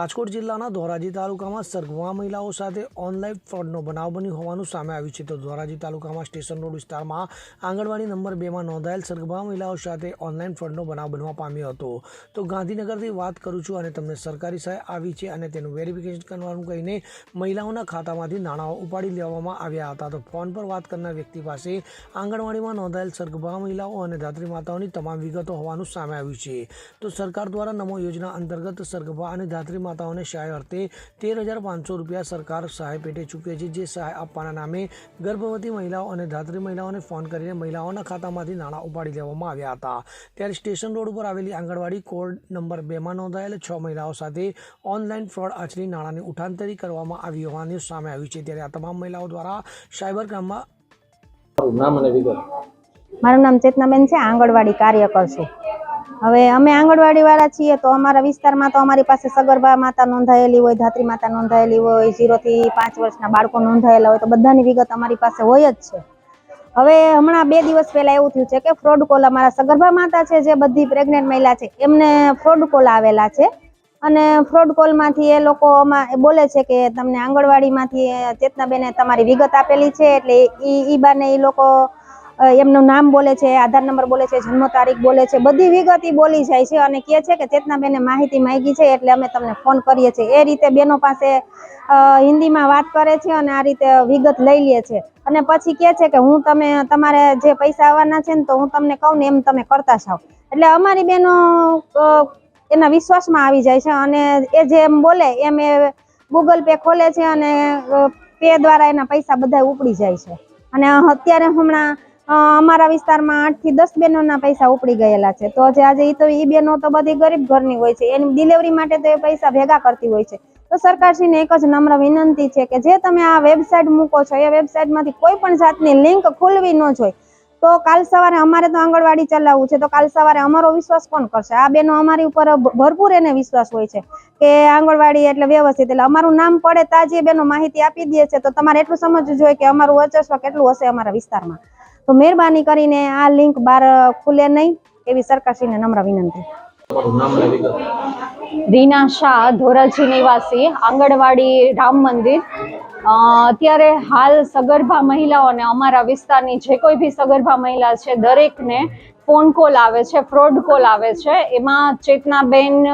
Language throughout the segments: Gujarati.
રાજકોટ જિલ્લાના ધોરાજી તાલુકામાં સરગવા મહિલાઓ સાથે ઓનલાઈન ફ્રોડનો બનાવ બન્યો હોવાનું સામે આવ્યું છે. તો ધોરાજી તાલુકામાં સ્ટેશન રોડ વિસ્તારમાં આંગણવાડી નંબર બેમાં નોંધાયેલ સરગવા મહિલાઓ સાથે ઓનલાઈન ફ્રોડનો બનાવ બનવા પામ્યો હતો. તો ગાંધીનગરથી વાત કરું છું અને તમને સરકારી સહાય આવી છે અને તેનું વેરિફિકેશન કરવાનું કહીને મહિલાઓના ખાતામાંથી નાણાં ઉપાડી લેવામાં આવ્યા હતા. તો ફોન પર વાત કરનાર વ્યક્તિ પાસે આંગણવાડીમાં નોંધાયેલ સરગવા મહિલાઓ અને ધાત્રી માતાઓની તમામ વિગતો હોવાનું સામે આવ્યું છે. તો સરકાર દ્વારા નમો યોજના અંતર્ગત સરગવા અને ધાત્રી માતાઓને સહાય અર્થે તેર હજાર પાંચસો રૂપિયા સરકાર સહાય પેટે ચૂકે છે જે સહાય આપવાના નામે ગર્ભવતી મહિલાઓ અને ધાત્રી મહિલાઓને ફોન કરીને મહિલાઓના ખાતામાંથી નાણાં ઉપાડી લેવામાં આવ્યા હતા. ત્યારે સ્ટેશન રોડ ઉપર આવેલી આંગણવાડી કોડ નંબર બેમાં નોંધાયેલ છ મહિલાઓ સાથે ઓનલાઈન ફ્રોડ આચરી નાણાંની ઉઠાંતરી કરવામાં આવી હોવાનું સામે આવ્યું છે. ત્યારે આ તમામ મહિલાઓ દ્વારા સાયબર ક્રાઇમમાં નામ અને વિગત. મારું નામ ચેતનાબેન છે આંગણવાડી કાર્યકર છું. હવે અમે આંગણવાડી વાળા છીએ, તો અમારા વિસ્તારમાં તો અમારી પાસે સગર્ભા માતા નોંધાયેલી હોય, ધાત્રી માતા નોંધાયેલી હોય ઝીરો થી પાંચ વર્ષના બાળકો નોંધાયેલા હોય, તો બધાની વિગત અમારી પાસે હોય જ છે. હવે હમણાં બે દિવસ પહેલા એવું થયું છે કે ફ્રોડ કોલ અમારા સગર્ભા માતા છે, જે બધી પ્રેગ્નેન્ટ મહિલા છે, એમને ફ્રોડ કોલ આવેલા છે. અને ફ્રોડ કોલમાંથી એ લોકો એ બોલે છે કે તમને આંગણવાડીમાંથી એ ચેતનાબેને તમારી વિગત આપેલી છે, એટલે ઈ બાને એ લોકો એમનું નામ બોલે છે, આધાર નંબર બોલે છે, જન્મ તારીખ બોલે છે, બધી વિગત બોલી જાય છે અને કહે છે કે ચેતનાબેને માહિતી માંગી છે એટલે અમે તમને ફોન કરીએ છીએ. એ રીતે બેનો પાસે હિન્દીમાં વાત કરે છે અને આ રીતે વિગત લઈ લે છે. અને પછી કહે છે કે હું તમે, તમારે જે પૈસા આવવાના છે ને તો હું તમને કહું ને એમ તમે કરતા જાઓ. એટલે અમારી બેનો એના વિશ્વાસમાં આવી જાય છે અને એ જેમ બોલે એમ એ ગૂગલ પે ખોલે છે અને પે દ્વારા એના પૈસા બધા ઉપડી જાય છે. અને અત્યારે હમણાં અમારા વિસ્તારમાં આઠથી દસ બહેનોના પૈસા ઉપડી ગયેલા છે. તો જે આજે એ તો એ બહેનો તો બધી ગરીબ ઘરની હોય છે. એની ડિલિવરી માટે તો એ પૈસા ભેગા કરતી હોય છે. તો સરકારશ્રીને એક જ નમ્ર વિનંતી છે કે જે તમે આ વેબસાઇટ મૂકો છો, એ વેબસાઇટમાંથી કોઈ પણ જાતની લિંક ખોલવી ન જોઈએ. તો કાલ સવારે અમારે તો આંગણવાડી ચલાવવું છે. તો કાલ સવારે અમારો વિશ્વાસ કોણ કરશે? આ બેનો અમારી ઉપર ભરપૂર એને વિશ્વાસ હોય છે કે આંગણવાડી એટલે વ્યવસ્થિત, એટલે અમારું નામ પડે તાજી બેનો માહિતી આપી દે છે. તો તમારે એટલું સમજવું જોઈએ કે અમારું વર્ચસ્વ કેટલું હશે અમારા વિસ્તારમાં. તો મહેરબાની કરીને આ લિંક બહાર ખુલે નહીં એવી સરકારશ્રીને નમ્ર વિનંતી. રીના શાહ ધોરાજી નિવાસી આંગણવાડી રામ મંદિર. અત્યારે હાલ સગર્ભા મહિલાઓને અમારા વિસ્તારની જે કોઈ બી સગર્ભા મહિલા છે દરેકને ફોન કોલ આવે છે, ફ્રોડ કોલ આવે છે, એમાં ચેતનાબેન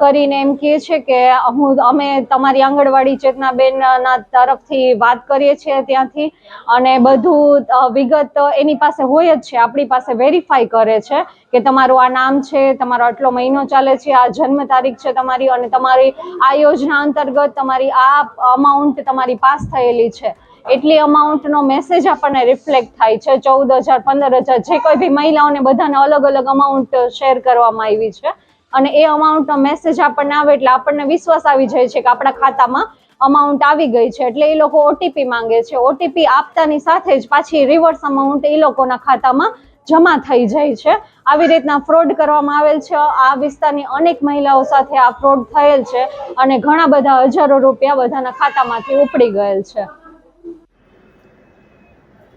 કરીને એમ કહે છે કે હું, અમે તમારી આંગણવાડી ચેતનાબેનના તરફથી વાત કરીએ છીએ ત્યાંથી અને બધું વિગત એની પાસે હોય જ છે, આપણી પાસે વેરીફાઈ કરે છે કે તમારું આ નામ છે, તમારો આટલો મહિનો ચાલે છે, આ જન્મ તારીખ છે તમારી અને તમારી આ યોજના અંતર્ગત તમારી આ અમાઉન્ટ તમારી પાસ થયેલી છે. એટલી અમાઉન્ટનો મેસેજ આપણને રિફ્લેક્ટ થાય છે. ચૌદ હજાર પંદર હજાર જે કોઈ બી મહિલાઓને બધાને અલગ અલગ અમાઉન્ટ શેર કરવામાં આવી છે. અને એ અમાઉન્ટનો મેસેજ આપણને આવે એટલે આપણને વિશ્વાસ આવી જાય છે કે આપણા ખાતામાં અમાઉન્ટ આવી ગઈ છે. એટલે એ લોકો ઓટીપી માંગે છે. ઓટીપી આપતાની સાથે જ પાછી રિવર્સ અમાઉન્ટ એ લોકોના ખાતામાં જમા થઈ જાય છે. આવી રીતના ફ્રોડ કરવામાં આવેલ છે. આ વિસ્તારની અનેક મહિલાઓ સાથે આ ફ્રોડ થયેલ છે અને ઘણા બધા હજારો રૂપિયા બધાના ખાતામાંથી ઉપડી ગયેલ છે.